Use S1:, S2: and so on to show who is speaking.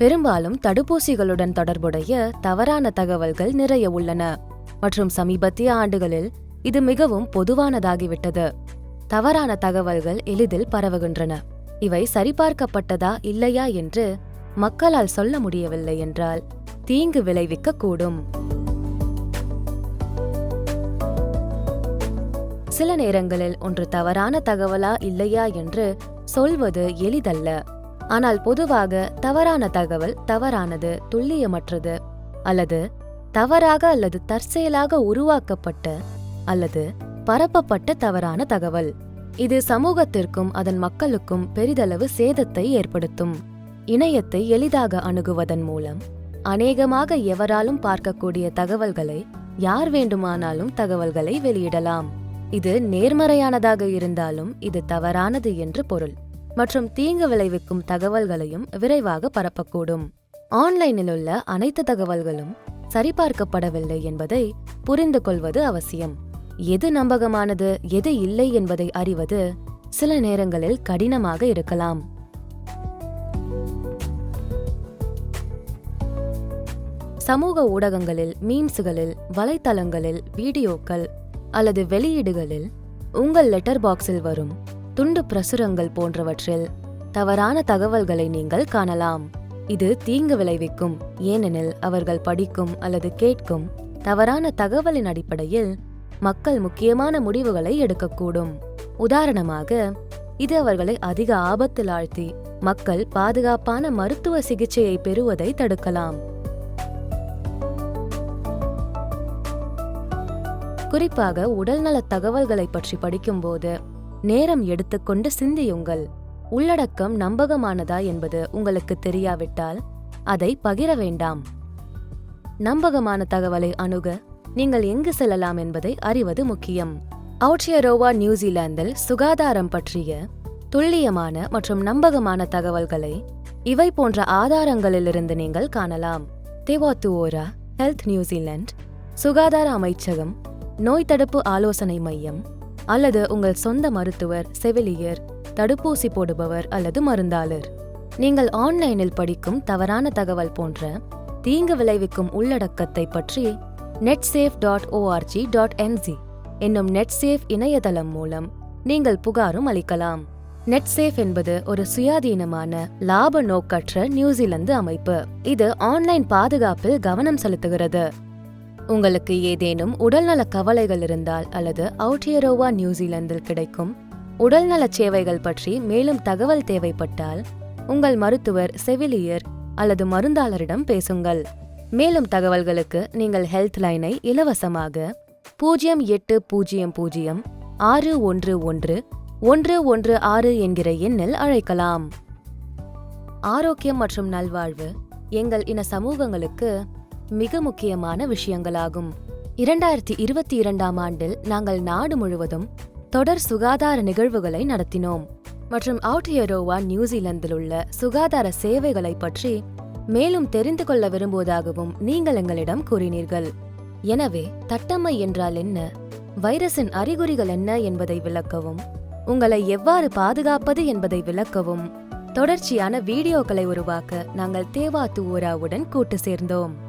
S1: பெரும்பாலும் தடுப்பூசிகளுடன் தொடர்புடைய தவறான தகவல்கள் நிறைய உள்ளன. மற்றும் சமீபத்திய ஆண்டுகளில் இது மிகவும் பொதுவானதாகிவிட்டது. தவறான தகவல்கள் எளிதில் பரவுகின்றன. இவை சரிபார்க்கப்பட்டதா இல்லையா என்று மக்களால் சொல்ல முடியவில்லை என்றால் தீங்கு விளைவிக்க கூடும் சில நேரங்களில் ஒன்று தவறான தகவலா இல்லையா என்று சொல்வது எளிதல்ல. ஆனால் பொதுவாக தவறான தகவல் தவறானது துல்லியமற்றது. அல்லது தவறாக அல்லது தற்செயலாக உருவாக்கப்பட்ட அல்லது பரப்பப்பட்ட தவறான தகவல். இது சமூகத்திற்கும் அதன் மக்களுக்கும் பெரிதளவு சேதத்தை ஏற்படுத்தும். இணையத்தை எளிதாக அணுகுவதன் மூலம் அநேகமாக எவராலும் பார்க்கக்கூடிய தகவல்களை யார் வேண்டுமானாலும் தகவல்களை வெளியிடலாம். இது நேர்மறையானதாக இருந்தாலும் இது தவறானது என்று பொருள். மற்றும் தீங்கு விளைவிக்கும் தகவல்களையும் விரைவாக பரப்பக்கூடும். ஆன்லைனில் உள்ள அனைத்து தகவல்களும் சரிபார்க்கப்படவில்லை என்பதை புரிந்து கொள்வது அவசியம். எது நம்பகமானது எது இல்லை என்பதை அறிவது சில நேரங்களில் கடினமாக இருக்கலாம். சமூக ஊடகங்களில் மீம்ஸ்களில் வலைத்தளங்களில் வீடியோக்கள் அல்லது வெளியீடுகளில் உங்கள் லெட்டர் பாக்ஸில் வரும் துண்டு பிரசுரங்கள் போன்றவற்றில் தவறான தகவல்களை நீங்கள் காணலாம். இது தீங்கு விளைவிக்கும் ஏனெனில் அவர்கள் படிக்கும் அல்லது கேட்கும் தவறான தகவலின் அடிப்படையில் மக்கள் முக்கியமான முடிவுகளை எடுக்கக்கூடும். உதாரணமாக இது அவர்களை அதிக ஆபத்தில் ஆழ்த்தி மக்கள் பாதுகாப்பான மருத்துவ சிகிச்சையை பெறுவதை தடுக்கலாம். குறிப்பாக உடல்நலத் தகவல்களை பற்றி படிக்கும்போது நேரம் எடுத்துக்கொண்டு சிந்தியுங்கள். உள்ளடக்கம் நம்பகமானதா என்பது உங்களுக்கு தெரியாவிட்டால் அதை பகிர வேண்டாம். நம்பகமான தகவலை அணுக நீங்கள் எங்கு செல்லலாம் என்பதை அறிவது முக்கியம். அவுட்ரியரோவா நியூசிலாந்தில் சுகாதாரம் பற்றிய துல்லியமான மற்றும் நம்பகமான தகவல்களை இவை போன்ற ஆதாரங்களிலிருந்து நீங்கள் காணலாம். தேவாத்துவோரா ஹெல்த் நியூசிலாந்து சுகாதார அமைச்சகம் நோய் தடுப்பு ஆலோசனை மையம் அல்லது உங்கள் சொந்த மருத்துவர் செவிலியர் தடுப்பூசி போடுபவர் அல்லது மருந்தாளர். நீங்கள் ஆன்லைனில் படிக்கும் தவறான தகவல் போன்ற தீங்கு விளைவிக்கும் உள்ளடக்கத்தை பற்றி Netsafe dot org dot ng என்னும் நெட்சேஃப் இணையதளம் மூலம் நீங்கள் புகாரும் அளிக்கலாம். நெட்சேஃப் என்பது ஒரு சுயாதீனமான லாப நோக்கற்ற நியூசிலாந்து அமைப்பு. இது ஆன்லைன் பாதுகாப்பில் கவனம் செலுத்துகிறது. உங்களுக்கு ஏதேனும் உடல்நல கவலைகள் இருந்தால் அல்லது அவுட்டியரோவா நியூசிலாந்தில் கிடைக்கும் உடல்நல சேவைகள் பற்றி மேலும் தகவல் தேவைப்பட்டால் உங்கள் மருத்துவர் செவிலியர் அல்லது மருந்தாளரிடம் பேசுங்கள். மேலும் தகவல்களுக்கு நீங்கள் ஹெல்த் லைனை இலவசமாக பூஜ்ஜியம் எட்டு பூஜ்ஜியம் பூஜ்ஜியம் ஆறு ஒன்று ஒன்று ஒன்று ஒன்று ஆறு என்கிற எண்ணில் அழைக்கலாம். ஆரோக்கியம் மற்றும் நல்வாழ்வு எங்கள் இன சமூகங்களுக்கு மிக முக்கியமான விஷயங்களாகும். இரண்டாயிரத்தி இருபத்தி இரண்டாம் ஆண்டில் நாங்கள் நாடு முழுவதும் தொடர் சுகாதார நிகழ்வுகளை நடத்தினோம். மற்றும் அவுட்டியரோவா நியூசிலாந்தில் உள்ள சுகாதார சேவைகளை பற்றி மேலும் தெரிந்து கொள்ள விரும்புவதாகவும் நீங்கள் எங்களிடம் கூறினீர்கள். எனவே தட்டம்மை என்றால் என்ன? வைரஸின் அறிகுறிகள் என்ன என்பதை விளக்கவும் உங்களை எவ்வாறு பாதுகாப்பது என்பதை விளக்கவும் தொடர்ச்சியான வீடியோக்களை உருவாக்க நாங்கள் தேவா துவோராவுடன் கூட்டு சேர்ந்தோம்.